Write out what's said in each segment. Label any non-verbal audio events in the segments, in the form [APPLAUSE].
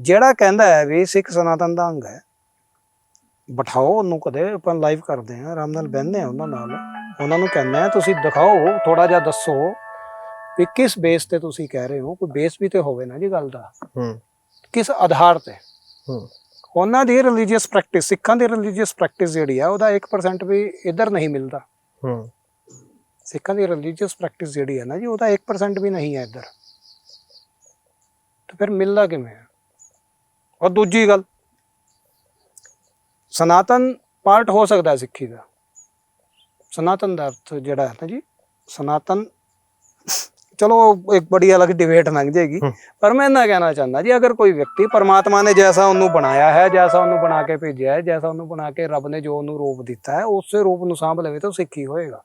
ਜਿਹੜਾ ਕਹਿੰਦਾ ਹੈ ਵੀ ਸਿੱਖ ਸਨਾਤਨ ਦਾ ਅੰਗ ਹੈ ਬਿਠਾਓ ਉਹਨੂੰ ਕਦੇ ਆਪਾਂ ਲਾਈਵ ਕਰਦੇ ਆ ਆਰਾਮ ਨਾਲ ਬਹਿੰਦੇ ਆ ਉਹਨਾਂ ਨਾਲ। ਉਹਨਾਂ ਨੂੰ ਕਹਿੰਦੇ ਆ ਤੁਸੀਂ ਦਿਖਾਓ ਥੋੜਾ ਜਿਹਾ ਦੱਸੋ ਵੀ ਕਿਸ ਬੇਸ ਤੇ ਤੁਸੀਂ ਕਹਿ ਰਹੇ ਹੋ ਕੋਈ ਬੇਸ ਵੀ ਤੇ ਹੋਵੇ ਨਾ ਜੀ ਗੱਲ ਦਾ। ਹੂੰ। ਕਿਸ ਆਧਾਰ ਤੇ? ਹੂੰ। ਉਹਨਾਂ ਦੀ ਰਿਲੀਜੀਅਸ ਪ੍ਰੈਕਟਿਸ ਸਿੱਖਾਂ ਦੀ ਰਿਲੀਜੀਅਸ ਪ੍ਰੈਕਟਿਸ ਜਿਹੜੀ ਆ ਉਹਦਾ 1% ਵੀ ਇੱਧਰ ਨਹੀਂ ਮਿਲਦਾ। ਹੂੰ। ਸਿੱਖਾਂ ਦੀ ਰਿਲੀਜੀਅਸ ਪ੍ਰੈਕਟਿਸ ਜਿਹੜੀ ਹੈ ਨਾ ਜੀ ਉਹਦਾ 1% ਵੀ ਨਹੀਂ ਹੈ ਇੱਧਰ। ਤੇ ਫਿਰ ਮਿਲਦਾ ਕਿਵੇਂ ਹੈ ਔਰ ਦੂਜੀ ਗੱਲ ਸਨਾਤਨ ਪਾਰਟ ਹੋ ਸਕਦਾ ਸਿੱਖੀ ਦਾ। ਸਨਾਤਨ ਦਾ ਅਰਥ ਜਿਹੜਾ ਹੈ ਨਾ ਜੀ ਸਨਾਤਨ ਚਲੋ ਇੱਕ ਬੜੀ ਅਲੱਗ ਡਿਬੇਟ ਲੰਘ ਜਾਏਗੀ। ਪਰ ਮੈਂ ਇਹਨਾਂ ਕਹਿਣਾ ਚਾਹੁੰਦਾ ਜੀ ਅਗਰ ਕੋਈ ਵਿਅਕਤੀ ਪਰਮਾਤਮਾ ਨੇ ਜੈਸਾ ਉਹਨੂੰ ਬਣਾਇਆ ਹੈ ਜੈਸਾ ਉਹਨੂੰ ਬਣਾ ਕੇ ਭੇਜਿਆ ਹੈ ਜੈਸਾ ਉਹਨੂੰ ਬਣਾ ਕੇ ਰੱਬ ਨੇ ਜੋ ਉਹਨੂੰ ਰੂਪ ਦਿੱਤਾ ਹੈ ਉਸੇ ਰੂਪ ਨੂੰ ਸਾਂਭ ਲਵੇ ਤਾਂ ਉਹ ਸਿੱਖੀ ਹੋਏਗਾ।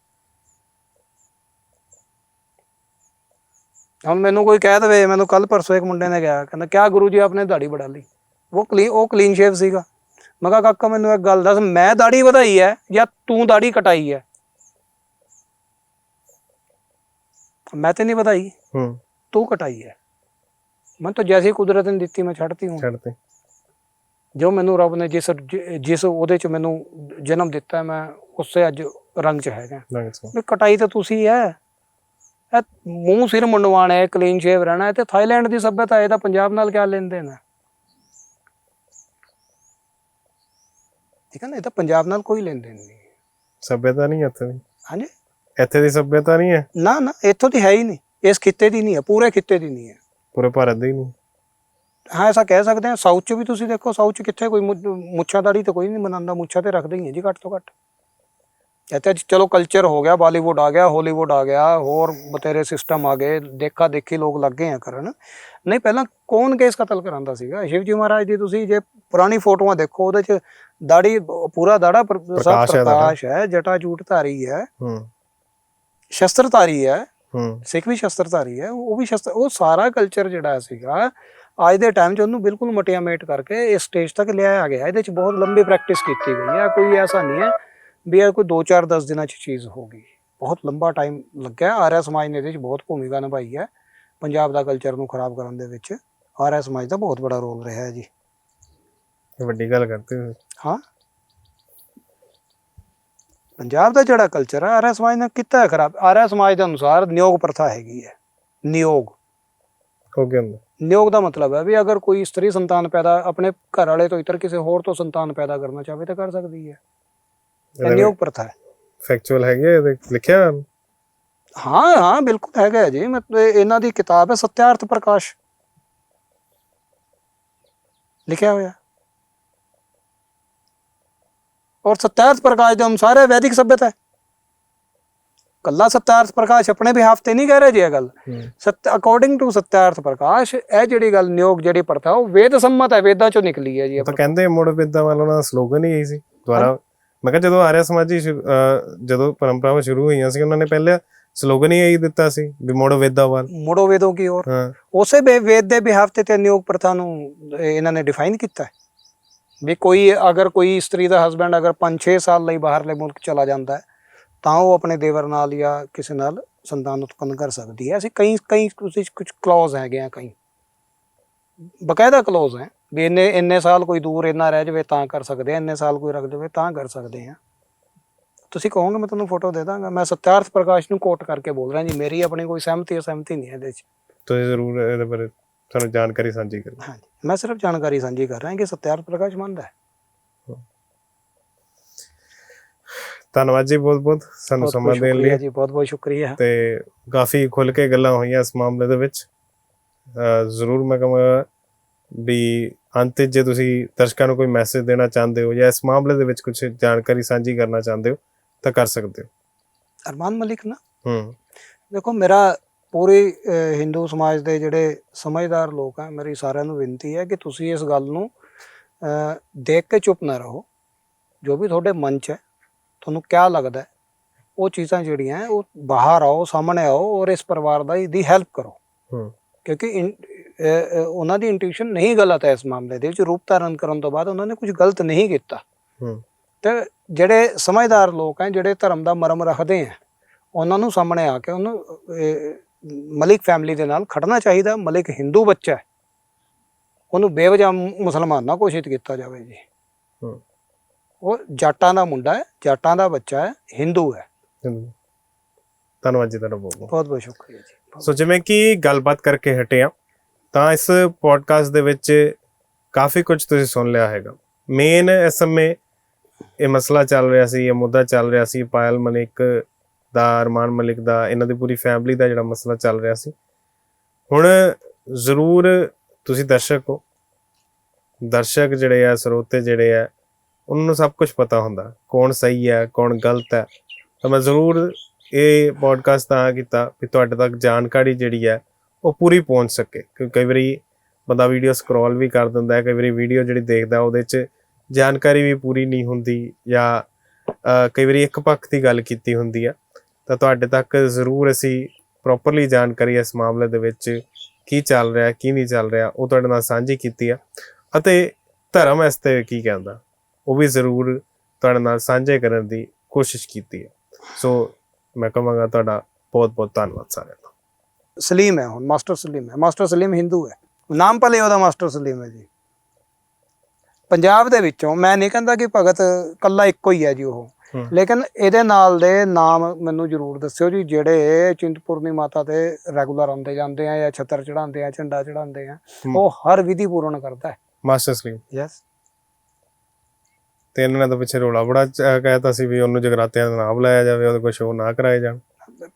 ਹੁਣ ਮੈਨੂੰ ਕੋਈ ਕਹਿ ਦਵੇ ਮੈਨੂੰ ਕੱਲ ਪਰਸੋਂ ਇੱਕ ਮੁੰਡੇ ਨੇ ਕਿਹਾ ਕਹਿੰਦਾ ਕਿਆ ਗੁਰੂ ਜੀ ਆਪਨੇ ਦਾੜੀ ਬੜਾ ਲਈ? ਉਹ ਕਲੀਨ ਉਹ ਕਲੀਨ ਸ਼ੇਵ ਸੀਗਾ। ਮੈਂ ਕਿਹਾ ਕਾਕਾ ਮੈਨੂੰ ਇੱਕ ਗੱਲ ਦੱਸ ਮੈਂ ਦਾੜੀ ਵਧਾਈ ਹੈ ਜਾਂ ਤੂੰ ਦਾੜੀ ਕਟਾਈ ਹੈ? ਮੈਂ ਤੇ ਨਹੀਂ ਵਧਾਈ। ਹੂੰ। ਤੂੰ ਕਟਾਈ ਹੈ। ਮੈਂ ਤਾਂ ਜੈਸੀ ਕੁਦਰਤ ਨੇ ਦਿੱਤੀ ਮੈਂ ਛੱਡਤੀ ਹੂੰ ਛੱਡ ਤੇ ਜੋ ਮੈਨੂੰ ਰੱਬ ਨੇ ਜਿਸ ਜਿਸ ਉਹਦੇ ਚ ਮੈਨੂੰ ਜਨਮ ਦਿੱਤਾ ਮੈਂ ਉਸੇ ਅੱਜ ਰੰਗ ਚ ਹੈਗਾ। ਵੀ ਕਟਾਈ ਤਾਂ ਤੁਸੀਂ ਹੈ। ਇਹ ਮੂੰਹ ਸਿਰ ਮੁੰਡਵਾਣਾ ਹੈ ਕਲੀਨ ਸ਼ੇਵ ਰਹਿਣਾ ਹੈ ਤੇ ਥਾਈਲੈਂਡ ਦੀ ਸਭਿਅਤਾ ਇਹਦਾ ਪੰਜਾਬ ਨਾਲ ਕਿਆ ਲੈਣ ਦੇਣ ਠੀਕ ਹੈ ਨਾ ਇਹ ਤਾਂ ਪੰਜਾਬ ਨਾਲ ਕੋਈ ਲੈਣ ਦੇਣ ਨਹੀਂ ਸਭਿਅਤਾ ਨਹੀਂ ਇੱਥੇ ਦੀ। ਹਾਂਜੀ? ਇੱਥੇ ਦੀ ਸਭਿਅਤਾ ਨਹੀਂ ਹੈ? ਨਾ ਨਾ ਇੱਥੋਂ ਦੀ ਹੈ ਹੀ ਨਹੀਂ। ਇਸ ਖਿੱਤੇ ਦੀ ਨਹੀਂ ਹੈ ਪੂਰੇ ਖਿੱਤੇ ਦੀ ਨਹੀਂ ਹੈ। ਪੂਰੇ ਭਾਰਤ ਦੀ ਨਹੀਂ। ਹਾਂ ਐਸਾ ਕਹਿ ਸਕਦੇ ਹਾਂ ਸਾਊਥ ਚ ਵੀ ਤੁਸੀਂ ਦੇਖੋ ਸਾਊਥ ਚ ਕਿੱਥੇ ਕੋਈ ਮੁੱਛਾਂ ਦਾੜੀ ਤਾਂ ਕੋਈ ਨਹੀਂ ਮਨਾਉਂਦਾ ਮੁੱਛਾਂ ਤੇ ਰੱਖਦੇ ਹੀ ਹੈ ਜੀ ਘੱਟ ਤੋਂ ਘੱਟ। ਇੱਥੇ ਅੱਜ ਚਲੋ ਕਲਚਰ ਹੋ ਗਿਆ ਬਾਲੀਵੁੱਡ ਆ ਗਿਆ ਹਾਲੀਵੁੱਡ ਆ ਗਿਆ ਹੋਰ ਬਤੇਰੇ ਸਿਸਟਮ ਆ ਗਏ ਦੇਖਾ ਦੇਖੀ ਲੋਕ ਲੱਗੇ ਆ ਕਰਨ। ਨਹੀਂ ਪਹਿਲਾਂ ਕੌਣ ਕੇਸ ਕਤਲ ਕਰਾਂਦਾ ਸੀਗਾ? ਸ਼ਿਵ ਜੀ ਮਹਾਰਾਜ ਦੀ ਤੁਸੀਂ ਜੇ ਪੁਰਾਣੀ ਫੋਟੋਆਂ ਦੇਖੋ ਉਹਦੇ ਚ ਦਾੜੀ ਪੂਰਾ ਦਾੜਾ ਸਭ ਪ੍ਰਕਾਸ਼ ਹੈ ਜਟਾ ਜੂਟ ਧਾਰੀ ਹੈ। ਹੂੰ। ਸ਼ਸਤਰਧਾਰੀ ਹੈ। ਹੂੰ। ਸਿੱਖ ਵੀ ਸ਼ਸਤਰਧਾਰੀ ਹੈ ਉਹ ਵੀ ਸ਼ਸਤਰ ਉਹ ਸਾਰਾ ਕਲਚਰ ਜਿਹੜਾ ਸੀਗਾ ਅੱਜ ਦੇ ਟਾਈਮ 'ਚ ਉਹਨੂੰ ਬਿਲਕੁਲ ਮਟਿਆਮੇਟ ਕਰਕੇ ਇਸ ਸਟੇਜ ਤੱਕ ਲਿਆਇਆ ਗਿਆ। ਇਹਦੇ 'ਚ ਬਹੁਤ ਲੰਬੀ ਪ੍ਰੈਕਟਿਸ ਕੀਤੀ ਗਈ ਹੈ ਕੋਈ ਐਸਾ ਨਹੀਂ ਹੈ ਵੀ ਇਹ ਕੋਈ 2-4 10 ਦਿਨਾਂ 'ਚ ਚੀਜ਼ ਹੋ ਗਈ। ਬਹੁਤ ਲੰਬਾ ਟਾਈਮ ਲੱਗਿਆ। ਆਰਿਆ ਸਮਾਜ ਨੇ ਇਹਦੇ 'ਚ ਬਹੁਤ ਭੂਮਿਕਾ ਨਿਭਾਈ ਹੈ। ਪੰਜਾਬ ਦਾ ਕਲਚਰ ਨੂੰ ਖਰਾਬ ਕਰਨ ਦੇ ਵਿੱਚ ਆਰਿਆ ਸਮਾਜ ਦਾ ਬਹੁਤ ਬੜਾ ਰੋਲ ਰਿਹਾ ਹੈ ਜੀ। ਵੱਡੀ ਗੱਲ ਕਰਦੇ ਹੋ। ਹਾਂ। ਪੰਜਾਬ ਦਾ ਜਿਹੜਾ ਕਲਚਰ ਹੈ ਆਰਿਆ ਸਮਾਜ ਨੇ ਕੀਤਾ ਹੈ ਖਰਾਬ। ਆਰਿਆ ਸਮਾਜ ਦੇ ਅਨੁਸਾਰ ਨਿਯੋਗ ਪ੍ਰਥਾ ਹੈਗੀ ਹੈ। ਨਿਯੋਗ। ਹੋ ਗਿਆ ਨਿਯੋਗ ਦਾ ਮਤਲਬ ਹੈ ਵੀ ਅਗਰ ਕੋਈ ਇਸਤਰੀ ਸੰਤਾਨ ਪੈਦਾ ਆਪਣੇ ਘਰ ਵਾਲੇ ਤੋਂ ਇਤਰ ਕਿਸੇ ਹੋਰ ਤੋਂ ਸੰਤਾਨ ਪੈਦਾ ਕਰਨਾ ਚਾਹਵੇ ਤਾਂ ਕਰ ਸਕਦੀ ਹੈ। ਨਿਯੋਗ ਪ੍ਰਥਾ ਹੈ। ਫੈਕਚੁਅਲ ਹੈਗੇ ਇਹਦੇ? ਲਿਖਿਆ? ਹਾਂ ਹਾਂ ਬਿਲਕੁਲ ਹੈਗਾ ਹੈ ਜੀ ਮਤਲਬ ਇਹਨਾਂ ਦੀ ਕਿਤਾਬ ਹੈ ਸਤਿਆਰਥ ਪ੍ਰਕਾਸ਼। ਲਿਖਿਆ ਹੋਇਆ। ਔਰ ਸਤਿਆਰਥ ਪ੍ਰਕਾਸ਼ ਦੇ ਅਨੁਸਾਰ ਵੈਦਿਕ ਸਭਿਅਤਾ ਹੈ। ਕੱਲਾ ਸਤਿਆਰਥ ਪ੍ਰਕਾਸ਼ ਆਪਣੇ ਬਿਹਾਫ ਤੇ ਨਹੀਂ ਕਹਿ ਰਿਹਾ ਜੀ ਇਹ ਗੱਲ। ਸਤ ਅਕੋਰਡਿੰਗ ਟੂ ਸਤਿਆਰਥ ਪ੍ਰਕਾਸ਼ ਇਹ ਜਿਹੜੀ ਗੱਲ ਨਿਯੋਗ ਜਿਹੜੀ ਪ੍ਰਥਾ ਉਹ ਵੇਦ ਸੰਮਤ ਹੈ ਵੇਦਾਂ ਚੋਂ ਨਿਕਲੀ ਹੈ ਜੀ ਤਾਂ ਕਹਿੰਦੇ ਮੁੜ ਵਿਦਿਆ ਵਾਲਾ ਸਲੋਗਨ ਹੀ ਇਹੀ ਸੀ। ਦੁਆਰਾ ਮੈਂ ਕਿਹਾ ਜਦੋਂ ਆਰਿਆ ਸਮਾਜੀ ਜਦੋਂ ਪਰੰਪਰਾਵਾਂ ਸ਼ੁਰੂ ਹੋਈਆਂ ਸੀ ਉਹਨਾਂ ਨੇ ਪਹਿਲੇ ਸਲੋਗਨ ਹੀ ਇਹੀ ਦਿੱਤਾ ਸੀ ਵੀ ਮੁੜ ਵਿਦਿਆ ਵੱਲ। ਮੁੜੋ ਵੇਦੋਂ ਕੀ ਔਰ ਹਾਂ। ਉਸੇ ਵੇਦ ਦੇ ਬਿਹਾਫ ਤੇ ਤੇ ਨਿਯੋਗ ਪ੍ਰਥਾ ਨੂੰ ਇਹ ਇਹਨਾਂ ਨੇ ਡਿਫਾਈਨ ਕੀਤਾ ਹੈ। ਵੀ ਕੋਈ ਅਗਰ ਕੋਈ ਇਸਤਰੀ ਦਾ ਹਸਬੰਡ ਅਗਰ 5-6 ਸਾਲ ਲਈ ਬਾਹਰਲੇ ਮੁਲਕ ਚਲਾ ਜਾਂਦਾ ਹੈ ਤਾਂ ਉਹ ਆਪਣੇ ਦੇਵਰ ਨਾਲ ਜਾਂ ਕਿਸੇ ਨਾਲ ਸੰਤਾਨ ਉਤਪੰਨ ਕਰ ਸਕਦੀ ਹੈ। ਅਸੀਂ ਕਈ ਕਈ ਕੁਝ ਕੁਝ ਕਲੌਜ਼ ਹੈਗੇ ਆ ਕਈ। ਬਕਾਇਦਾ ਕਲੌਜ਼ ਹੈ। ਵੀ ਇੰਨੇ ਇੰਨੇ ਸਾਲ ਕੋਈ ਦੂਰ ਇੰਨਾ ਰਹਿ ਜਾਵੇ ਤਾਂ ਕਰ ਸਕਦੇ ਆ ਇੰਨੇ ਸਾਲ ਕੋਈ ਰੱਖ ਜਾਵੇ ਤਾਂ ਕਰ ਸਕਦੇ ਆ। ਤੁਸੀਂ ਕਹੋਗੇ ਮੈਂ ਤੁਹਾਨੂੰ ਫੋਟੋ ਦੇ ਦਾਂਗਾ ਮੈਂ ਸਤਿਆਰਥ ਪ੍ਰਕਾਸ਼ ਨੂੰ ਕੋਟ ਕਰਕੇ ਬੋਲ ਰਿਹਾ ਜੀ ਮੇਰੀ ਆਪਣੀ ਕੋਈ ਸਹਿਮਤੀ ਅਸਹਿਮਤੀ ਨਹੀਂ ਹੈ ਇਹਦੇ 'ਚ। ਤੁਸੀਂ ਜ਼ਰੂਰ ਇਹਦੇ ਬਾਰੇ ਸਾਨੂੰ ਜਾਣਕਾਰੀ ਸਾਂਝੀ ਕਰੋ ਹਾਂਜੀ ਮੈਂ ਸਿਰਫ ਜਾਣਕਾਰੀ ਸਾਂਝੀ ਕਰ ਰਿਹਾ ਕਿ ਸਤਿਆਰਥ ਪ੍ਰਕਾਸ਼ ਮੰਨਦਾ ਹੈ। ਧੰਨਵਾਦ ਜੀ ਬਹੁਤ ਬਹੁਤ ਸਾਨੂੰ ਸਮਾਂ ਦੇਣ ਲਈ। ਜੀ ਬਹੁਤ ਬਹੁਤ ਸ਼ੁਕਰੀਆ। ਤੇ ਕਾਫੀ ਖੁੱਲ ਕੇ ਗੱਲਾਂ ਹੋਈਆਂ ਇਸ ਮਾਮਲੇ ਦੇ ਵਿੱਚ। ਜ਼ਰੂਰ ਮੈਂ ਕਹਾਂਗਾ ਵੀ ਅੰਤ ਜੇ ਤੁਸੀਂ ਦਰਸ਼ਕਾਂ ਨੂੰ ਕੋਈ ਮੈਸੇਜ ਦੇਣਾ ਚਾਹੁੰਦੇ ਹੋ ਜਾਂ ਇਸ ਮਾਮਲੇ ਦੇ ਵਿੱਚ ਕੁਝ ਜਾਣਕਾਰੀ ਸਾਂਝੀ ਕਰਨਾ ਚਾਹੁੰਦੇ ਹੋ ਤਾਂ ਕਰ ਸਕਦੇ ਹੋ। ਅਰਮਾਨ ਮਲਿਕ ਨਾ? ਹੂੰ। ਦੇਖੋ ਮੇਰਾ ਪੂਰੀ ਹਿੰਦੂ ਸਮਾਜ ਦੇ ਜਿਹੜੇ ਸਮਝਦਾਰ ਲੋਕ ਆ ਮੇਰੀ ਸਾਰਿਆਂ ਨੂੰ ਬੇਨਤੀ ਹੈ ਕਿ ਤੁਸੀਂ ਇਸ ਗੱਲ ਨੂੰ ਦੇਖ ਕੇ ਚੁੱਪ ਨਾ ਰਹੋ। ਜੋ ਵੀ ਤੁਹਾਡੇ ਮਨ 'ਚ ਹੈ ਤੁਹਾਨੂੰ ਕਿਆ ਲੱਗਦਾ ਹੈ ਉਹ ਚੀਜ਼ਾਂ ਜਿਹੜੀਆਂ ਉਹ ਬਾਹਰ ਆਓ ਸਾਹਮਣੇ ਆਓ ਔਰ ਇਸ ਪਰਿਵਾਰ ਦਾ ਦੀ ਹੈਲਪ ਕਰੋ। ਹੂੰ। ਕਿਉਂਕਿ ਉਹਨਾਂ ਦੀ ਇੰਟੈਂਸ਼ਨ ਨਹੀਂ ਗਲਤ ਹੈ ਇਸ ਮਾਮਲੇ ਦੇ ਵਿੱਚ ਰੂਪ ਧਾਰਨ ਕਰਨ ਤੋਂ ਬਾਅਦ ਉਹਨਾਂ ਨੇ ਕੁਝ ਗਲਤ ਨਹੀਂ ਕੀਤਾ। ਹੂੰ। ਤੇ ਜਿਹੜੇ ਸਮਝਦਾਰ ਲੋਕ ਹੈ ਜਿਹੜੇ ਧਰਮ ਦਾ ਮਰਮ ਰੱਖਦੇ ਆ ਉਹਨਾਂ ਨੂੰ ਸਾਹਮਣੇ ਆ ਕੇ ਉਹਨੂੰ ਮਲਿਕ ਫੈਮਿਲੀ ਦੇ ਨਾਲ ਖੜਨਾ ਚਾਹੀਦਾ ਮਲਿਕ ਹਿੰਦੂ ਬੱਚਾ ਹੈ। ਉਹਨੂੰ ਬੇਵਜ੍ਹਾ ਮੁ- ਮੁਸਲਮਾਨ ਨਾ ਘੋਸ਼ਿਤ ਕੀਤਾ ਜਾਵੇ ਜੀ। ਹੂੰ। ਉਹ ਜਾਟਾਂ ਦਾ ਮੁੰਡਾ ਹੈ ਜਾਟਾਂ ਦਾ ਬੱਚਾ ਹੈ ਹਿੰਦੂ ਹੈ। ਧੰਨਵਾਦ ਜੀ ਤੁਹਾਡਾ ਬਹੁਤ ਬਹੁਤ ਬਹੁਤ ਬਹੁਤ ਸ਼ੁਕਰੀਆ ਜੀ। ਸੋ ਜਿਵੇਂ ਕਿ ਗੱਲਬਾਤ ਕਰਕੇ ਹਟੇ ਆ ਤਾਂ ਇਸ ਪੋਡਕਾਸਟ ਦੇ ਵਿੱਚ ਕਾਫੀ ਕੁਝ ਤੁਸੀਂ ਸੁਣ ਲਿਆ ਹੈਗਾ। ਮੇਨ ਇਸ ਸਮੇਂ ਇਹ ਮਸਲਾ ਚੱਲ ਰਿਹਾ ਸੀ, ਇਹ ਮੁੱਦਾ ਚੱਲ ਰਿਹਾ ਸੀ, ਪਾਇਲ ਮਲਿਕ ਦਾ, ਅਰਮਾਨ ਮਲਿਕ ਦਾ, ਇਹਨਾਂ ਦੀ ਪੂਰੀ ਫੈਮਿਲੀ ਦਾ ਜਿਹੜਾ ਮਸਲਾ ਚੱਲ ਰਿਹਾ ਸੀ। ਹੁਣ ਜ਼ਰੂਰ ਤੁਸੀਂ ਦਰਸ਼ਕ ਹੋ। ਦਰਸ਼ਕ ਜਿਹੜੇ ਆ, ਸਰੋਤੇ ਜਿਹੜੇ ਆ, ਉਹਨਾਂ ਨੂੰ ਸਭ ਕੁਝ ਪਤਾ ਹੁੰਦਾ, ਕੌਣ ਸਹੀ ਹੈ, ਕੌਣ ਗਲਤ ਹੈ। ਤਾਂ ਮੈਂ ਜ਼ਰੂਰ ਇਹ ਪੋਡਕਾਸਟ ਤਾਂ ਕੀਤਾ ਵੀ ਤੁਹਾਡੇ ਤੱਕ ਜਾਣਕਾਰੀ ਜਿਹੜੀ ਹੈ ਉਹ ਪੂਰੀ ਪਹੁੰਚ ਸਕੇ, ਕਿਉਂਕਿ ਕਈ ਵਾਰੀ ਬੰਦਾ ਵੀਡੀਓ ਸਕਰੋਲ ਵੀ ਕਰ ਦਿੰਦਾ ਹੈ, ਕਈ ਵਾਰੀ ਵੀਡੀਓ ਜਿਹੜੀ ਦੇਖਦਾ ਉਹਦੇ 'ਚ ਜਾਣਕਾਰੀ ਵੀ ਪੂਰੀ ਨਹੀਂ ਹੁੰਦੀ ਜਾਂ ਕਈ ਵਾਰੀ ਇੱਕ ਪੱਖ ਦੀ ਗੱਲ ਕੀਤੀ ਹੁੰਦੀ ਆ, ਤਾਂ ਤੁਹਾਡੇ ਤੱਕ ਜ਼ਰੂਰ ਅਸੀਂ ਪ੍ਰੋਪਰਲੀ ਜਾਣਕਾਰੀ ਇਸ ਮਾਮਲੇ ਦੇ ਵਿੱਚ ਕੀ ਚੱਲ ਰਿਹਾ, ਕੀ ਨਹੀਂ ਚੱਲ ਰਿਹਾ, ਉਹ ਤੁਹਾਡੇ ਨਾਲ ਸਾਂਝੀ ਕੀਤੀ ਆ। ਅਤੇ ਧਰਮ ਇਸ ਤੇ ਕੀ ਕਹਿੰਦਾ, ਉਹ ਵੀ ਜ਼ਰੂਰ ਤੁਹਾਡੇ ਨਾਲ ਸਾਂਝੇ ਕਰਨ ਦੀ ਕੋਸ਼ਿਸ਼ ਕੀਤੀ ਹੈ ਸੋ ਮੈਂ ਕਹਾਂਗਾ ਤੁਹਾਡਾ ਬਹੁਤ ਬਹੁਤ ਧੰਨਵਾਦ ਸਾਰਿਆਂ ਦਾ। ਸਲੀਮ ਹੈ ਹੁਣ ਮਾਸਟਰ ਸਲੀਮ ਹੈ। ਮਾਸਟਰ ਸਲੀਮ ਹਿੰਦੂ ਹੈ। ਨਾਮ ਭਲੇ ਉਹਦਾ ਮਾਸਟਰ ਸਲੀਮ ਹੈ ਜੀ। ਪੰਜਾਬ ਦੇ ਵਿੱਚੋਂ ਮੈਂ ਨਹੀਂ ਕਹਿੰਦਾ ਕਿ ਭਗਤ ਕੱਲਾ ਇੱਕੋ ਹੀ ਹੈ ਜੀ ਉਹ। ਲੇਕਿਨ ਇਹਦੇ ਨਾਲ ਦੇ ਨਾਮ ਮੈਨੂੰ ਜ਼ਰੂਰ ਦੱਸਿਓ ਜੀ ਜਿਹੜੇ ਚਿੰਤਪੁਰਨੀ ਮਾਤਾ ਤੇ ਰੈਗੂਲਰ ਆਉਂਦੇ ਜਾਂਦੇ ਆ ਜਾਂ ਛੱਤਰ ਚੜਾਉਂਦੇ ਆ ਝੰਡਾ ਚੜਾਉਂਦੇ ਆ। ਉਹ ਹਰ ਵਿਧੀ ਪੂਰਨ ਕਰਦਾ ਹੈ। ਮਾਸਟਰ ਸਲੀਮ। ਯੈਸ ਤੇ ਇਹਨਾਂ ਤਾਂ ਪਿੱਛੇ ਰੋਲਾ ਬੜਾ ਕਹਿਤਾ ਸੀ ਵੀ ਉਹਨੂੰ ਜਗਰਾਤਿਆਂ ਦਾ ਨਾਮ ਲਾਇਆ ਜਾਵੇ ਉਹਦੇ ਕੋਈ ਸ਼ੋਅ ਨਾ ਕਰਾਏ ਜਾਣ।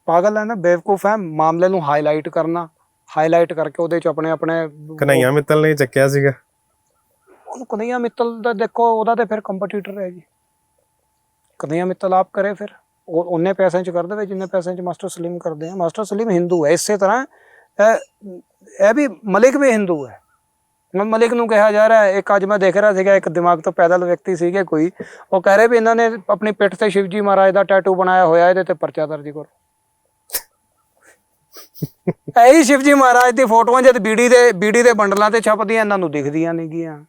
ਪਾਗਲ ਹੈ ਨਾ ਬੇਵਕੂਫ ਹੈ ਮਾਮਲੇ ਨੂੰ ਹਾਈਲਾਈਟ ਕਰਨਾ ਹਾਈਲਾਈਟ ਕਰਕੇ ਉਹਦੇ ਚ ਆਪਣੇ ਆਪਣੇ ਕਨਈਆ ਮਿੱਤਲ ਨੇ ਚੱਕਿਆ ਸੀਗਾ। ਉਹਨੂੰ ਕਨਈਆ ਮਿੱਤਲ ਦਾ ਦੇਖੋ ਉਹਦਾ ਤੇ ਫਿਰ ਕੰਪੀਟੀਟਰ ਹੈ ਜੀ। ਕਨਈਆ ਮਿੱਤਲ ਆਪ ਕਰੇ ਫਿਰ ਉਹ ਉਹਨੇ ਪੈਸਿਆਂ ਚ ਕਰ ਦੇਵੇ ਜਿੰਨੇ ਪੈਸਿਆਂ ਚ ਮਾਸਟਰ ਸਲੀਮ ਕਰਦੇ ਆ। ਮਾਸਟਰ ਸਲੀਮ ਹਿੰਦੂ ਹੈ ਇਸੇ ਤਰ੍ਹਾਂ ਇਹ ਵੀ ਮਲਿਕ ਵੀ ਹਿੰਦੂ ਹੈ। ਮਲਿਕ ਨੂੰ ਕਿਹਾ ਜਾ ਰਿਹਾ ਹੈ ਇੱਕ ਅੱਜ ਮੈਂ ਦੇਖ ਰਿਹਾ ਸੀਗਾ ਇੱਕ ਦਿਮਾਗ ਤੋਂ ਪੈਦਲ ਵਿਅਕਤੀ ਸੀਗੇ ਕੋਈ। ਉਹ ਕਹਿ ਰਹੇ ਵੀ ਇਹਨਾਂ ਨੇ ਆਪਣੀ ਪਿੱਠ ਤੇ ਸ਼ਿਵਜੀ ਮਹਾਰਾਜ ਦਾ ਟੈਟੂ ਬਣਾਇਆ ਹੋਇਆ ਇਹਦੇ ਤੇ ਪਰਚਾ ਦਰਜ ਕਰੋ। [LAUGHS] ਇਹੀ ਸ਼ਿਵਜੀ ਮਹਾਰਾਜ ਦੀ ਫੋਟੋਆਂ ਜਦ ਬੀੜੀ ਦੇ ਬੀੜੀ ਦੇ ਬੰਡਲਾਂ ਤੇ ਛਪਦੀਆਂ ਇਹਨਾਂ ਨੂੰ ਦਿਖਦੀਆਂ ਨਹੀਂ ਗੀਆਂ।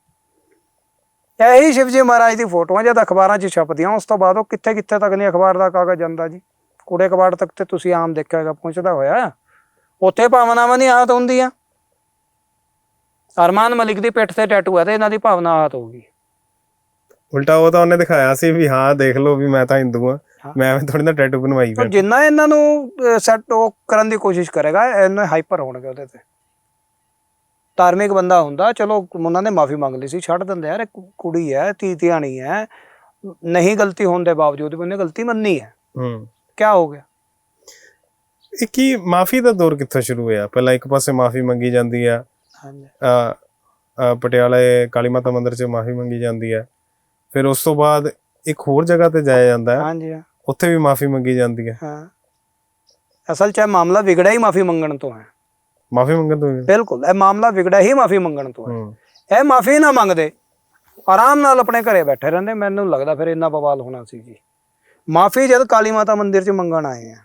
ਇਹੀ ਸ਼ਿਵਜੀ ਮਹਾਰਾਜ ਦੀ ਫੋਟੋਆਂ ਜਦ ਅਖਬਾਰਾਂ 'ਚ ਛਪਦੀਆਂ ਉਸ ਤੋਂ ਬਾਅਦ ਉਹ ਕਿੱਥੇ ਕਿੱਥੇ ਤੱਕ ਨਹੀਂ ਅਖਬਾਰ ਦਾ ਕਾਗਜ਼ ਜਾਂਦਾ ਜੀ? ਕੂੜੇ ਕਬਾੜ ਤੱਕ ਤੇ ਤੁਸੀਂ ਆਮ ਦੇਖਿਆ ਹੋਗਾ ਪਹੁੰਚਦਾ ਹੋਇਆ। ਉੱਥੇ ਭਾਵਨਾਵਾਂ ਨਹੀਂ ਆਹਤ ਹੁੰਦੀਆਂ। ਅਰਮਾਨ ਮਲਿਕ ਦੀ ਪਿੱਠ ਤੇ ਟੈਟੂ ਹੈ ਤੇ ਇਹਨਾਂ ਦੀ ਭਾਵਨਾ ਆਹਤ ਹੋਊਗੀ ਉਲਟਾ ਉਹ ਤਾਂ ਉਹਨੇ ਦਿਖਾਇਆ ਸੀ ਵੀ ਹਾਂ ਦੇਖ ਲਓ ਵੀ ਮੈਂ ਤਾਂ ਹਿੰਦੂ ਆ। ਮੈਂ ਐਵੇਂ ਥੋੜੀ ਨਾ ਟੈਟੂ ਬਣਵਾਈ ਫਿਰ। ਜਿੰਨਾ ਇਹਨਾਂ ਨੂੰ ਸੈੱਟ ਉਹ ਕਰਨ ਦੀ ਕੋਸ਼ਿਸ਼ ਕਰੇਗਾ ਇਹਨੇ ਹਾਈਪਰ ਹੋਣਗੇ ਉਹਦੇ ਤੇ। ਧਾਰਮਿਕ ਬੰਦਾ ਹੁੰਦਾ ਚਲੋ ਉਹਨਾਂ ਨੇ ਮਾਫੀ ਮੰਗ ਲਈ ਸੀ ਛੱਡ ਦਿੰਦੇ ਯਾਰ ਕੁੜੀ ਹੈ ਤੀ ਧਿਆਣੀ ਹੈ ਨਹੀਂ ਗਲਤੀ ਹੋਣ ਦੇ ਬਾਵਜੂਦ ਵੀ ਉਹਨੇ ਗਲਤੀ ਮੰਨੀ ਹੈ ਹੂੰ। ਕੀ ਹੋ ਗਿਆ? ਇਹ ਕੀ ਮਾਫੀ ਦਾ ਦੌਰ ਕਿੱਥੋਂ ਸ਼ੁਰੂ ਹੋਇਆ? ਪਹਿਲਾਂ ਇੱਕ ਪਾਸੇ ਮਾਫੀ ਮੰਗੀ ਜਾਂਦੀ ਆ ਅ, ਅ, ਪਟਿਆਲੇ ਕਾਲੀ ਮਾਤਾ ਮੰਦਿਰ 'ਚ ਮਾਫੀ ਮੰਗੀ ਜਾਂਦੀ ਹੈ। ਫਿਰ ਉਸ ਤੋਂ ਬਾਅਦ ਇੱਕ ਹੋਰ ਜਗ੍ਹਾ ਤੇ ਜਾਇਆ ਜਾਂਦਾ ਹੈ। ਹਾਂਜੀ ਹਾਂ, ਉੱਥੇ ਵੀ ਮਾਫੀ ਮੰਗੀ ਜਾਂਦੀ ਹੈ। ਹਾਂ। ਅਸਲ 'ਚ ਇਹ ਮਾਮਲਾ ਵਿਗੜਿਆ ਹੀ ਮਾਫੀ ਮੰਗਣ ਤੋਂ ਹੈ। ਮਾਫੀ ਮੰਗਣ ਤੋਂ ਵੀ? ਬਿਲਕੁਲ ਇਹ ਮਾਮਲਾ ਵਿਗੜਿਆ ਹੀ ਮਾਫੀ ਮੰਗਣ ਤੋਂ ਹੈ। ਹੂੰ। ਇਹ ਮਾਫੀ ਨਾ ਮੰਗਦੇ। ਆਰਾਮ ਨਾਲ ਆਪਣੇ ਘਰੇ ਬੈਠੇ ਰਹਿੰਦੇ। ਮੈਨੂੰ ਲੱਗਦਾ ਫਿਰ ਇੰਨਾ ਬਵਾਲ ਹੋਣਾ ਸੀ ਜੀ। ਮਾਫੀ ਜਦ ਕਾਲੀ ਮਾਤਾ ਮੰਦਿਰ 'ਚ ਮੰਗਣ ਆਏ ਆ।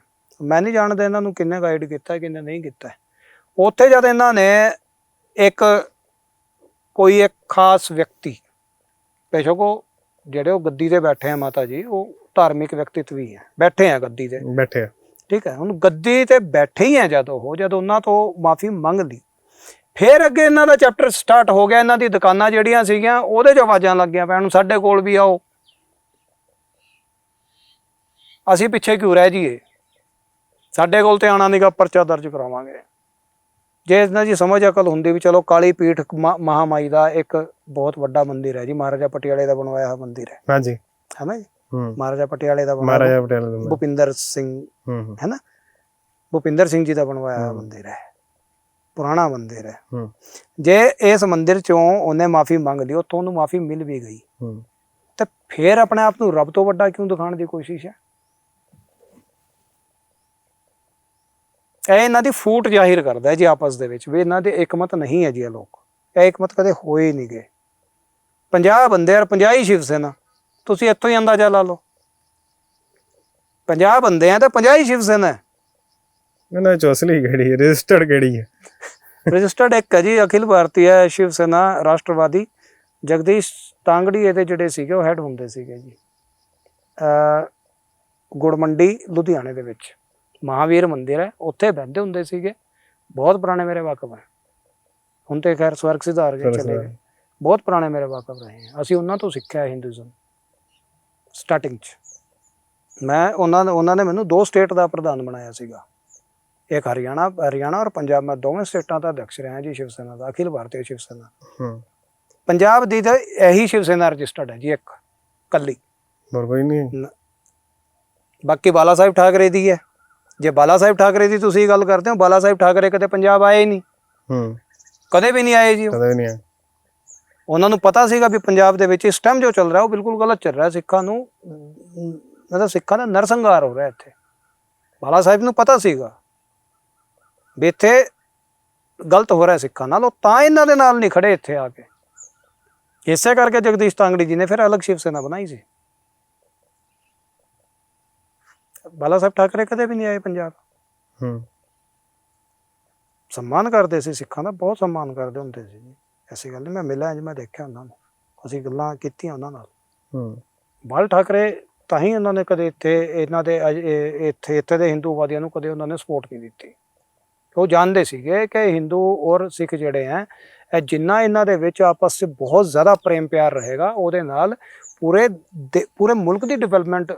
ਮੈਂ ਨਹੀਂ ਜਾਣਦਾ ਇਹਨਾਂ ਨੂੰ ਕਿੰਨੇ ਗਾਈਡ ਕੀਤਾ ਕਿੰਨੇ ਨਹੀਂ ਕੀਤਾ। ਉੱਥੇ ਜਦ ਇਹਨਾਂ ਨੇ ਇੱਕ ਕੋਈ ਇੱਕ ਖਾਸ ਵਿਅਕਤੀ ਬੇਸ਼ੱਕ ਉਹ ਜਿਹੜੇ ਉਹ ਗੱਦੀ ਤੇ ਬੈਠੇ ਆ ਮਾਤਾ ਜੀ ਉਹ ਧਾਰਮਿਕ ਵਿਅਕਤੀਤਵ ਵੀ ਹੈ ਬੈਠੇ ਆ ਗੱਦੀ ਤੇ। ਬੈਠੇ ਆ। ਠੀਕ ਹੈ ਹੁਣ ਗੱਦੀ ਤੇ ਬੈਠੇ ਹੀ ਆ ਜਦ ਉਹ ਜਦ ਉਹਨਾਂ ਤੋਂ ਮਾਫੀ ਮੰਗ ਲਈ ਫਿਰ ਅੱਗੇ ਇਹਨਾਂ ਦਾ ਚੈਪਟਰ ਸਟਾਰਟ ਹੋ ਗਿਆ ਇਹਨਾਂ ਦੀ ਦੁਕਾਨਾਂ ਜਿਹੜੀਆਂ ਸੀਗੀਆਂ ਉਹਦੇ 'ਚ ਆਵਾਜ਼ਾਂ ਲੱਗੀਆਂ ਪੈਣ ਸਾਡੇ ਕੋਲ ਵੀ ਆਓ। ਅਸੀਂ ਪਿੱਛੇ ਕਿਉਂ ਰਹਿ ਜਾਈਏ? ਸਾਡੇ ਕੋਲ ਤੇ ਆਣਾ ਨਹੀਂਗਾ ਪਰਚਾ ਦਰਜ ਕਰਾਵਾਂਗੇ। ਜੇ ਇਹਨਾਂ ਦੀ ਸਮਝ ਅਕਲ ਹੁੰਦੀ ਵੀ ਚਲੋ ਕਾਲੀ ਪੀਠ ਮਹਾਮਾਈ ਦਾ ਇੱਕ ਬਹੁਤ ਵੱਡਾ ਮੰਦਿਰ ਹੈ ਜੀ ਮਹਾਰਾਜਾ ਪਟਿਆਲੇ ਦਾ ਬਣਵਾਇਆ ਹੋਇਆ ਮੰਦਿਰ ਹੈ। ਹਾਂਜੀ। ਹੈ ਨਾ ਜੀ? ਹੂੰ। ਮਹਾਰਾਜਾ ਪਟਿਆਲੇ ਦਾ ਬਣਵਾਇਆ ਮਹਾਰਾਜਾ ਪਟੇਲ ਦਾ। ਭੁਪਿੰਦਰ ਸਿੰਘ ਹੂੰ ਨਾ? ਭੁਪਿੰਦਰ ਸਿੰਘ ਜੀ ਦਾ ਬਣਵਾਇਆ ਹੋਇਆ। ਮੰਦਿਰ ਹੈ। ਪੁਰਾਣਾ ਮੰਦਿਰ ਹੈ। ਹੂੰ। ਜੇ ਇਸ ਮੰਦਿਰ ਚੋਂ ਉਹਨੇ ਮਾਫੀ ਮੰਗ ਲਈ ਉੱਥੋਂ ਉਹਨੂੰ ਮਾਫੀ ਮਿਲ ਵੀ ਗਈ। ਹੂੰ। ਤੇ ਫਿਰ ਆਪਣੇ ਆਪ ਨੂੰ ਰੱਬ ਤੋਂ ਵੱਡਾ ਕਿਉਂ ਦਿਖਾਉਣ ਦੀ ਕੋਸ਼ਿਸ਼ ਹੈ? ਇਹ ਇਹਨਾਂ ਦੀ ਫੂਟ ਜ਼ਾਹਿਰ ਕਰਦਾ ਹੈ ਜੀ ਆਪਸ ਦੇ ਵਿੱਚ ਵੀ ਇਹਨਾਂ ਦੇ ਇਕਮਤ ਨਹੀਂ ਹੈ ਜੀ ਇਹ ਲੋਕ। ਇਹ ਇਕਮਤ ਕਦੇ ਹੋਏ ਨਹੀਂ ਗਏ 50 ਬੰਦੇ ਔਰ 50 ਹੀ ਸ਼ਿਵ ਸੈਨਾ। ਤੁਸੀਂ ਇੱਥੋਂ ਹੀ ਅੰਦਾਜ਼ਾ ਲਾ ਲਓ। 50 ਬੰਦੇ ਆ ਤਾਂ 50 ਹੀ ਸ਼ਿਵ ਸੈਨਾ ਹੈ। ਇਹਨਾਂ ਚ ਅਸਲੀ ਕਿਹੜੀ ਹੈ? ਰਜਿਸਟਰਡ ਕਿਹੜੀ ਹੈ? ਰਜਿਸਟਰਡ ਇੱਕ ਹੈ ਜੀ ਅਖਿਲ ਭਾਰਤੀ ਸ਼ਿਵ ਸੈਨਾ ਰਾਸ਼ਟਰਵਾਦੀ। ਜਗਦੀਸ਼ ਤਾਂਗੜੀ ਇਹਦੇ ਜਿਹੜੇ ਸੀਗੇ ਉਹ ਹੈਡ ਹੁੰਦੇ ਸੀਗੇ ਜੀ। ਅ ਗੁੜਮੰਡੀ ਲੁਧਿਆਣੇ ਦੇ ਵਿੱਚ। ਮਹਾਵੀਰ ਮੰਦਿਰ ਹੈ ਉੱਥੇ ਬਹਿੰਦੇ ਹੁੰਦੇ ਸੀਗੇ। ਬਹੁਤ ਪੁਰਾਣੇ ਮੇਰੇ ਵਾਕਫ ਹੈ। ਹੁਣ ਤੇ ਖੈਰ ਸਵਰਗ ਸਿਧਾਰ ਗਏ ਚਲੇ। ਗਏ। ਬਹੁਤ ਪੁਰਾਣੇ ਮੇਰੇ ਵਾਕਫ ਰਹੇ ਹੈ। ਅਸੀਂ ਉਹਨਾਂ ਤੋਂ ਸਿੱਖਿਆ ਹਿੰਦੂਇਜ਼ਮ ਸਟਾਰਟਿੰਗ 'ਚ। ਮੈਂ ਉਹਨਾਂ ਨੇ ਉਹਨਾਂ ਨੇ ਮੈਨੂੰ ਦੋ ਸਟੇਟ ਦਾ ਪ੍ਰਧਾਨ ਬਣਾਇਆ ਸੀਗਾ। ਇੱਕ ਹਰਿਆਣਾ ਹਰਿਆਣਾ ਔਰ ਪੰਜਾਬ। ਮੈਂ ਦੋਵੇਂ ਸਟੇਟਾਂ ਦਾ ਅਧਿਕਸ਼ ਰਿਹਾ ਜੀ ਸ਼ਿਵ ਸੈਨਾ ਦਾ ਅਖਿਲ ਭਾਰਤੀ ਸ਼ਿਵ ਸੈਨਾ। ਹੂੰ। ਪੰਜਾਬ ਦੀ ਤਾਂ ਇਹੀ ਸ਼ਿਵ ਸੈਨਾ ਰਜਿਸਟਰਡ ਹੈ ਜੀ ਇੱਕ। ਕੱਲੀ। ਹੋਰ ਕੋਈ ਨਹੀਂ। ਬਾਕੀ ਬਾਲਾ ਸਾਹਿਬ ਠਾਕਰੇ ਦੀ ਹੈ। ਜੇ ਬਾਲਾ ਸਾਹਿਬ ਠਾਕਰੇ ਦੀ ਤੁਸੀਂ ਗੱਲ ਕਰਦੇ ਹੋ ਬਾਲਾ ਸਾਹਿਬ ਠਾਕਰੇ ਕਦੇ ਪੰਜਾਬ ਆਏ ਹੀ ਨਹੀਂ। ਹੂੰ। ਕਦੇ ਵੀ ਨਹੀਂ ਆਏ ਜੀ ਉਹ। ਕਦੇ ਵੀ ਨਹੀਂ ਹੈ ਉਹਨਾਂ ਨੂੰ ਪਤਾ ਸੀਗਾ ਵੀ ਪੰਜਾਬ ਦੇ ਵਿੱਚ ਇਸ ਟਾਈਮ ਜੋ ਚੱਲ ਰਿਹਾ ਉਹ ਬਿਲਕੁਲ ਗਲਤ ਚੱਲ ਰਿਹਾ। ਸਿੱਖਾਂ ਨੂੰ ਅਮ, ਮਤਲਬ ਸਿੱਖਾਂ ਦਾ ਨਰਸੰਹਾਰ ਹੋ ਰਿਹਾ ਇੱਥੇ। ਬਾਲਾ ਸਾਹਿਬ ਨੂੰ ਪਤਾ ਸੀਗਾ ਵੀ ਇੱਥੇ ਗਲਤ ਹੋ ਰਿਹਾ ਸਿੱਖਾਂ ਨਾਲ ਉਹ ਤਾਂ ਇਹਨਾਂ ਦੇ ਨਾਲ ਨਹੀਂ ਖੜੇ ਇੱਥੇ ਆ ਕੇ। ਇਸੇ ਕਰਕੇ ਜਗਦੀਸ਼ ਤਾਂਗੜੀ ਜੀ ਨੇ ਫਿਰ ਅਲੱਗ ਸ਼ਿਵ ਸੈਨਾ ਬਣਾਈ ਸੀ। ਬਾਲਾ ਸਾਹਿਬ ਠਾਕਰੇ ਕਦੇ ਵੀ ਨਹੀਂ ਆਏ ਪੰਜਾਬ। ਹੂੰ। ਸਨਮਾਨ ਕਰਦੇ ਸੀ ਸਿੱਖਾਂ ਦਾ ਬਹੁਤ ਸਨਮਾਨ ਕਰਦੇ ਹੁੰਦੇ ਸੀ। ਜੀ ਐਸੀ ਗੱਲ ਨਹੀਂ ਮੈਂ ਮਿਲਿਆ ਜੀ ਮੈਂ ਦੇਖਿਆ ਉਹਨਾਂ ਨੂੰ। ਅਸੀਂ ਗੱਲਾਂ ਕੀਤੀਆਂ ਉਹਨਾਂ ਨਾਲ। ਹੂੰ। ਬਾਲ ਠਾਕਰੇ ਤਾਂ ਹੀ ਉਹਨਾਂ ਨੇ ਕਦੇ ਇੱਥੇ ਇਹਨਾਂ ਦੇ ਇੱਥੇ ਇੱਥੇ ਦੇ ਹਿੰਦੂਵਾਦੀਆਂ ਨੂੰ ਕਦੇ ਉਹਨਾਂ ਨੇ ਸਪੋਰਟ ਨਹੀਂ ਦਿੱਤੀ। ਉਹ ਜਾਣਦੇ ਸੀਗੇ ਕਿ ਹਿੰਦੂ ਔਰ ਸਿੱਖ ਜਿਹੜੇ ਹੈ ਇਹ ਜਿੰਨਾ ਇਹਨਾਂ ਦੇ ਵਿੱਚ ਆਪਸ ਵਿੱਚ ਬਹੁਤ ਜ਼ਿਆਦਾ ਪ੍ਰੇਮ ਪਿਆਰ ਰਹੇਗਾ ਉਹਦੇ ਨਾਲ ਪੂਰੇ ਪੂਰੇ ਮੁਲਕ ਦੀ ਡਿਵੈਲਪਮੈਂਟ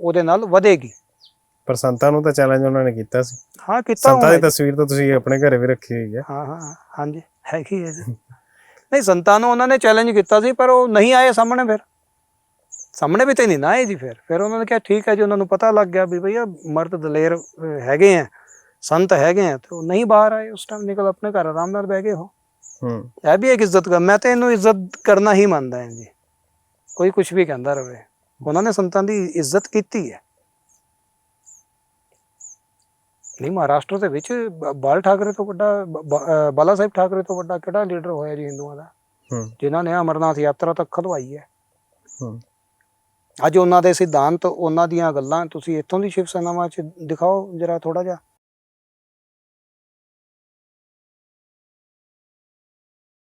ਉਹਦੇ ਨਾਲ ਵਧੇਗੀ। ਪਰ ਸੰਤਾਂ ਨੂੰ ਤਾਂ ਚੈਲੰਜ ਉਹਨਾਂ ਨੇ ਕੀਤਾ ਸੀ। ਹਾਂ ਕੀਤਾ ਸੰਤਾਂ ਦੀ। ਤਸਵੀਰ ਤਾਂ ਤੁਸੀਂ ਆਪਣੇ ਘਰੇ ਵੀ ਰੱਖੀ ਹੋਈ ਹੈ। ਹਾਂ ਹਾਂ ਹਾਂਜੀ ਹੈਗੀ ਹੈ ਜੀ। ਨਹੀਂ ਸੰਤਾਂ ਨੂੰ ਉਹਨਾਂ ਨੇ ਚੈਲੰਜ ਕੀਤਾ ਸੀ ਪਰ ਉਹ ਨਹੀਂ ਆਏ ਸਾਹਮਣੇ ਫਿਰ। ਸਾਹਮਣੇ ਵੀ ਤੇ ਨਹੀਂ ਨਾ ਆਏ ਜੀ ਫਿਰ। ਫਿਰ ਉਹਨਾਂ ਨੇ ਕਿਹਾ ਠੀਕ ਹੈ ਜੀ ਉਹਨਾਂ ਨੂੰ ਪਤਾ ਲੱਗ ਗਿਆ ਵੀ ਭਈਆ ਮਰਦ ਦਲੇਰ ਹੈਗੇ ਆ ਸੰਤ ਹੈਗੇ ਆ ਤੇ ਉਹ ਨਹੀਂ ਬਾਹਰ ਆਏ ਉਸ ਟਾਈਮ ਨਿਕਲ ਆਪਣੇ ਘਰ ਆਰਾਮ ਨਾਲ ਬਹਿ ਗਏ ਹੋ ਹੂੰ। ਇਹ ਵੀ ਇੱਕ ਇੱਜ਼ਤ ਕਰ ਮੈਂ ਤਾਂ ਇਹਨੂੰ ਇੱਜ਼ਤ ਕਰਨਾ ਹੀ ਮੰਨਦਾ ਹਾਂ ਜੀ। ਕੋਈ ਕੁਝ ਵੀ ਕਹਿੰਦਾ ਰਵੇ। ਉਹਨਾਂ ਨੇ ਸੰਤਾਂ ਦੀ ਇੱਜ਼ਤ ਕੀਤੀ ਹੈ। ਨਹੀਂ ਮਹਾਰਾਸ਼ਟਰ ਦੇ ਵਿੱਚ ਬਾਲ ਠਾਕਰੇ ਤੋਂ ਵੱਡਾ ਬਾਲਾ ਸਾਹਿਬ ਠਾਕਰੇ ਤੋਂ ਵੱਡਾ ਕਿਹੜਾ ਲੀਡਰ ਹੋਇਆ ਜੀ ਹਿੰਦੂਆਂ ਦਾ? ਹੂੰ। ਜਿਨ੍ਹਾਂ ਨੇ ਅਮਰਨਾਥ ਯਾਤਰਾ ਤੱਕ ਖਦਵਾਈ ਹੈ। ਹੂੰ। ਅੱਜ ਉਹਨਾਂ ਦੇ ਸਿਧਾਂਤ ਉਹਨਾਂ ਦੀਆਂ ਗੱਲਾਂ ਤੁਸੀਂ ਇੱਥੋਂ ਦੀ ਸ਼ਿਵ ਸੈਨਾਵਾਂ 'ਚ ਦਿਖਾਓ ਜਰਾ ਥੋੜਾ ਜਿਹਾ।